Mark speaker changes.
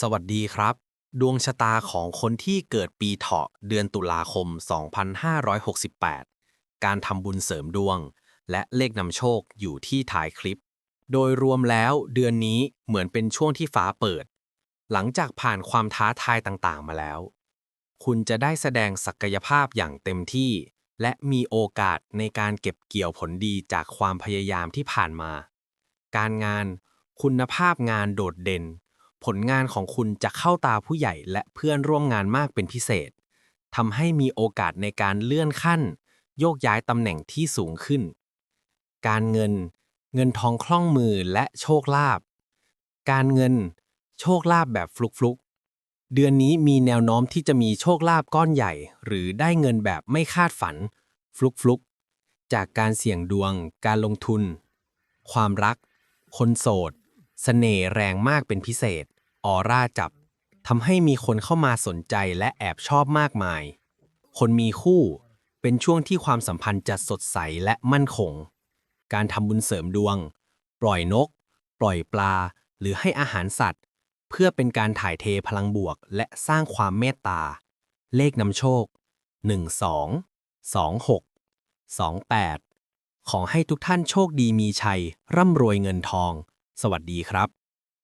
Speaker 1: สวัสดีครับ ดวงชะตาของคนที่เกิดปีเถาะเดือนตุลาคม 2568 การทำบุญเสริมดวง และเลขนำโชคอยู่ที่ท้ายคลิป โดยรวมแล้วเดือนนี้เหมือนเป็นช่วงที่ฟ้าเปิด หลังจากผ่านความท้าทายต่างๆ มาแล้ว คุณจะได้แสดงศักยภาพอย่างเต็มที่ และมีโอกาสในการเก็บเกี่ยวผลดีจากความพยายามที่ผ่านมา การงานคุณภาพงานโดดเด่น ผลงานของคุณจะเข้าตาผู้ใหญ่และเพื่อนร่วมงานมากเป็นพิเศษทำให้มีโอกาสในการเลื่อนขั้น โยกย้ายตำแหน่งที่สูงขึ้น การเงิน เงินทองคล่องมือและโชคลาภการเงิน โชคลาภแบบฟลุกๆ เดือนนี้มีแนวโน้มที่จะมีโชคลาภก้อนใหญ่ หรือได้เงินแบบไม่คาดฝัน ฟลุกๆ จากการเสี่ยงดวง การลงทุน ความรัก คนโสดเสน่ห์แรงมากเป็นพิเศษ ออร่าจับทำให้มีคนเข้ามาสนใจและแอบชอบมากมาย คนมีคู่เป็นช่วงที่ความสัมพันธ์จะสดใสและมั่นคง การทำบุญเสริมดวง ปล่อยนก ปล่อยปลา หรือให้อาหารสัตว์ เพื่อเป็นการถ่ายเทพลังบวก และสร้างความเมตตา เลขนำโชค 12 26 28 ขอให้ทุกท่านโชคดีมีชัย ร่ำรวยเงินทอง สวัสดีครับ